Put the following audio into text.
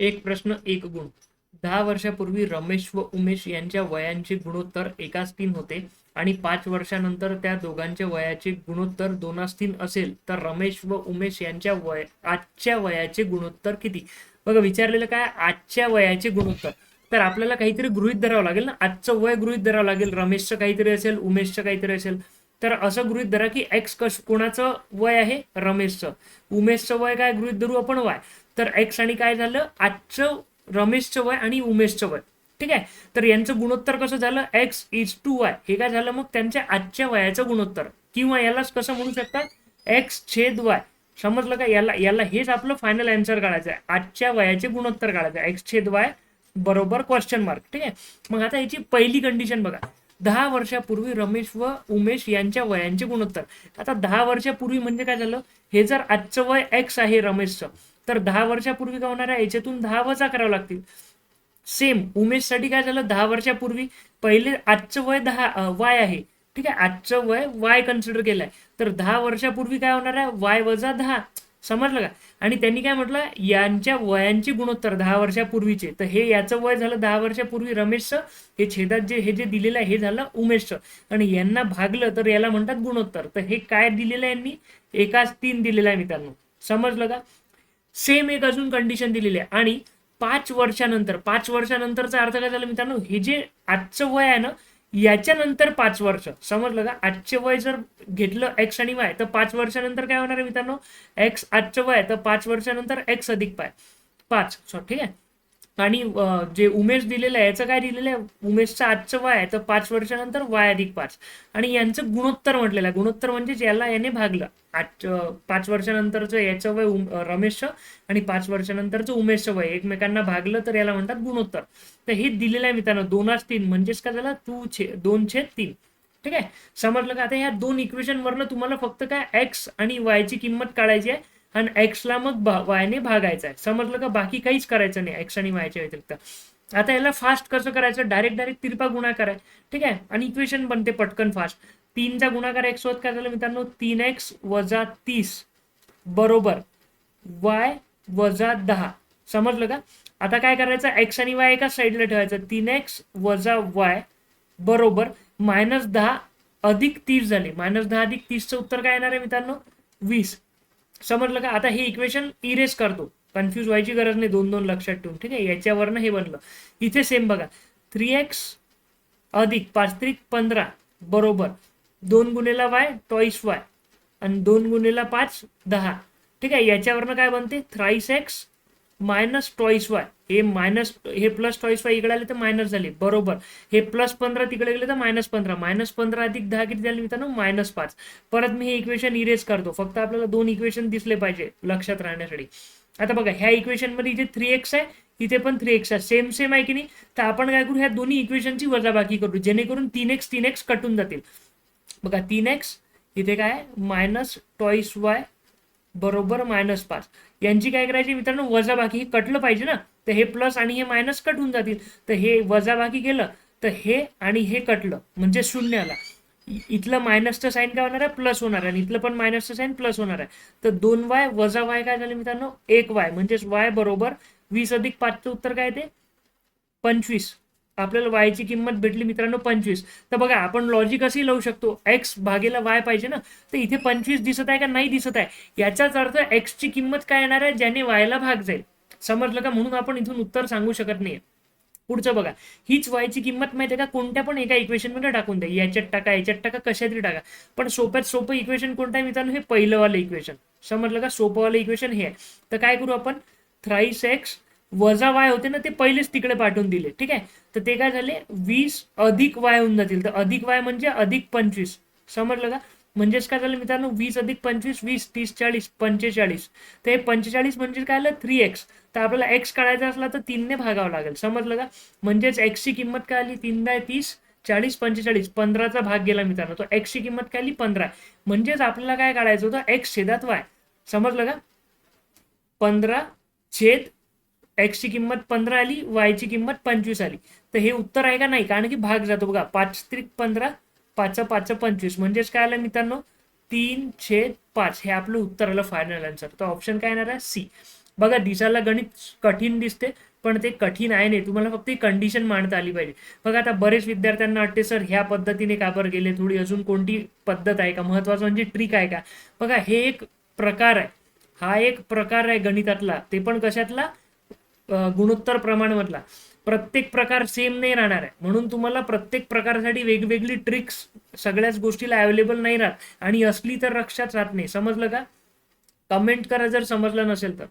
एक प्रश्न एक गुण. दहा वर्षापूर्वी रमेश व उमेश यांच्या वयांचे गुणोत्तर एकाच तीन होते आणि पाच वर्षानंतर त्या दोघांच्या वयाचे गुणोत्तर दोनास तीन असेल तर रमेश व उमेश यांच्या वय आजच्या वयाचे गुणोत्तर किती? बघा विचारलेलं काय? आजच्या वयाचे गुणोत्तर. तर आपल्याला काहीतरी गृहित धरावं लागेल ना? आजचं वय गृहित धरावं लागेल. रमेशचं काहीतरी असेल उमेशचं काहीतरी असेल. तर असं गृहित धरा की एक्स कश कोणाचं वय आहे? रमेशचं. उमेशचं वय काय? गृहित धरू आपण वाय तर एक्स आणि काय झालं? आजचं रमेशचं वय आणि उमेशचं वय. ठीक आहे? तर यांचं गुणोत्तर कसं झालं? एक्स इज टू वाय हे काय झालं मग? त्यांच्या आजच्या वयाचं गुणोत्तर. किंवा यालाच कसं म्हणू शकतात? एक्स छेद वाय समजलं का? याला याला हेच आपलं फायनल आन्सर काढायचं आहे. आजच्या वयाचे गुणोत्तर काढायचं आहे. एक्स छेद वाय बरोबर क्वेश्चन मार्क ठीक आहे? मग आता याची पहिली कंडिशन बघा. दहा वर्षापूर्वी रमेश व उमेश यांच्या वयांचे गुणोत्तर. आता दहा वर्षापूर्वी म्हणजे काय झालं? हे जर आजचं वय एक्स आहे रमेशचं तर दहा वर्षापूर्वी काय होणार आहे याच्यातून दहा वजा करावं लागतील. सेम उमेशसाठी काय झालं? दहा वर्षापूर्वी पहिले आजचं वय दहा वाय आहे. ठीक आहे? आजचं वय वाय कन्सिडर केलंय. तर दहा वर्षापूर्वी काय होणार आहे? वाय वजा दहा. समजलं का? आणि त्यांनी काय म्हटलं? यांच्या वयांचे गुणोत्तर दहा वर्षापूर्वीचे. तर हे याचं वय झालं दहा वर्षापूर्वी रमेशचं. हे छेदात जे हे जे दिलेलं आहे हे झालं उमेशचं. आणि यांना भागलं तर याला म्हणतात गुणोत्तर. तर हे काय दिलेलं आहे यांनी? एकाच तीन दिलेलं आहे मित्रांनो. समजलं का? सेम एक अजून कंडिशन दिलेली आहे. आणि पाच वर्षानंतर पाच वर्षानंतरचा अर्थ काय झाला मित्रांनो? हे जे आजचं वय आहे ना याच्यानंतर पाच वर्ष. समजलं का? आजचे वय जर घेतलं एक्स आणि वाय तर पाच वर्षानंतर काय होणार आहे मित्रांनो? एक्स आजचं वय तर पाच वर्षानंतर एक्स अधिक पाय. पाच. सो ठीक आहे? आणि जे उमेश दिलेलं आहे याचं काय दिलेलं आहे? उमेशचं आजचं वय आहे तर पाच वर्षानंतर वाय अधिक पाच. आणि यांचं गुणोत्तर म्हटलेलं आहे. गुणोत्तर म्हणजे ज्याला याने भागलं. आज पाच वर्षानंतरचं याचं वय रमेश रमेशचं आणि पाच वर्षानंतरचं उमेशचं वय. एकमेकांना भागलं तर याला म्हणतात गुणोत्तर. तर हे दिलेलं आहे मित्रांनो. दोनच तीन. म्हणजेच का झाला? तू छे दोन छेद तीन. ठीक आहे? समजलं का? आता ह्या दोन इक्वेशन वरनं तुम्हाला फक्त काय? एक्स आणि वायची किंमत काढायची आहे. आणि एक्सला मग वायने भागायचा आहे. समजलं का? बाकी काहीच करायचं नाही एक्स आणि वायच्या व्यतिरिक्त. आता याला फास्ट कसं करायचं? डायरेक्ट डायरेक्ट तिरपा गुणाकार आहे. ठीक आहे? आणि इक्वेशन बनते पटकन फास्ट तीनचा गुणाकार एक्स होत काय झालं मित्रांनो? तीन एक्स वजा तीस. बरोबर. वाय वजा दहा. समजलं का? आता काय करायचं? एक्स आणि वाय एकाच साईडला ठेवायचं. तीन एक्स वजा वाय बरोबर. मायनस दहा अधिक तीस झाले. मायनस दहा अधिक तीसचं उत्तर काय येणार आहे मित्रांनो? वीस. समजलं का? आता हे इक्वेशन इरेज करतो. कन्फ्यूज व्हायची गरज नाही दोन दोन लक्षात ठेवून. ठीक आहे? याच्यावरनं हे बनलं. इथे सेम बघा. थ्री एक्स अधिक पाच त्रिक पंधरा बरोबर. दोन गुणेला वाय टॉईस वाय आणि दोन गुणेला पाच दहा. ठीक आहे? याच्यावरनं काय बनते? Thrice X minus twice Y हे मायनस हे प्लस टॉईस वाय इकडे आले तर मायनस झाले. बरोबर. हे प्लस पंधरा तिकडे गेले तर मायनस पंधरा. मायनस पंधरा अधिक दहा किती झाले मित्रांनो? मायनस पाच. परत मी हे इक्वेशन इरेज करतो. फक्त आपल्याला दोन इक्वेशन दिसले पाहिजे लक्षात राहण्यासाठी. आता बघा ह्या इक्वेशनमध्ये इथे थ्री एक्स आहे. इथे पण थ्री एक्स आहे. सेम सेम आहे की नाही? तर आपण काय करू? ह्या दोन्ही इक्वेशनची वजाबाकी करू. जेणेकरून तीन एक्स तीन एक्स कटून जातील. बघा तीन एक्स इथे काय? मायनस टॉईस वाय बरोबर मायनस पाच. यांची काय करायची मित्रांनो? वजाबाकी. हे कटलं पाहिजे ना? तर हे प्लस आणि हे मायनस कट होऊन जातील. तर हे वजाबाकी केलं तर हे आणि हे कटलं. म्हणजे शून्य आला. इथलं मायनसचं साईन काय होणार आहे? प्लस होणार आहे. आणि इथलं पण मायनसचं साईन प्लस होणार आहे. तर दोन वाय वजा वाय काय झालं मित्रांनो? एक वाय म्हणजेच वाय बरोबर वीस अधिक पाचचं उत्तर काय ते पंचवीस. आपल्याला वायची किंमत भेटली मित्रांनो पंचवीस. तर बघा आपण लॉजिक असे लावू शकतो. एक्स भागेला वाय पाहिजे ना? तर इथे पंचवीस दिसत आहे का नाही दिसत आहे? याचाच अर्थ एक्स ची किंमत काय येणार आहे? ज्याने वायला भाग जाईल. समजलं का? म्हणून आपण इथून उत्तर सांगू शकत नाही पुढचं बघा. हीच वायची किंमत माहिती आहे का? कोणत्या पण एका इक्वेशनमध्ये टाकून द्या. याच्यात टाका याच्यात टाका कशात टाका. पण सोप्यात सोपं इक्वेशन कोणतं आहे मित्रांनो? हे पहिलंवालं इक्वेशन समजलं का? सोपंवालं इक्वेशन हे आहे. तर काय करू आपण? थ्राईस एक्स वजा वाय होते ना ते पहिलेच तिकडे पाठवून दिले. ठीक आहे? तर ते काय झाले? वीस अधिक वाय होऊन जातील. तर अधिक वाय म्हणजे अधिक पंचवीस. समजलं का? म्हणजेच काय झालं मित्रांनो? वीस अधिक पंचवीस वीस तीस चाळीस पंचेचाळीस. तर हे पंचेचाळीस म्हणजे काय आलं? थ्री एक्स तर आपल्याला एक्स काढायचा असला तर तीनने भागावं लागेल. समजलं का? म्हणजेच एक्सची किंमत काय आली? तीन तीस चाळीस पंचेचाळीस. पंधराचा भाग गेला मित्रांनो. तो एक्सची किंमत काय आली? पंधरा. म्हणजेच आपल्याला काय काढायचं होतं? एक्स छेदात वाय. समजलं का? पंधरा छेद एक्सची किंमत पंधरा आली वायची किंमत पंचवीस आली. तर हे उत्तर आहे का नाही? कारण की भाग जातो बघा. पाच त्रिक पंधरा पाच पाच पंचवीस. म्हणजेच काय आलं मित्रांनो? तीन छेद पाच. हे आपलं उत्तर आलं फायनल आन्सर तर ऑप्शन काय येणार आहे? सी बघा दिसायला गणित कठीण दिसते पण ते कठीण आहे नाही. तुम्हाला फक्त कंडिशन मांडता आली पाहिजे. बघा आता बरेच विद्यार्थ्यांना वाटते सर ह्या पद्धतीने का बरं गेले? थोडी अजून कोणती पद्धत आहे का? महत्वाचं म्हणजे ट्रिक आहे का? बघा हे एक प्रकार आहे. हा एक प्रकार आहे गणितातला. ते पण कशातला? गुणोत्तर प्रमाणमधला. प्रत्येक प्रकार सेम नाही राहणार आहे. म्हणून तुम्हाला प्रत्येक प्रकारसाठी वेगवेगळी ट्रिक्स सगळ्याच गोष्टीला अवेलेबल नाही राहत. आणि असली तर लक्षात राहत नाही. समजलं का? कमेंट करा जर समजलं नसेल तर.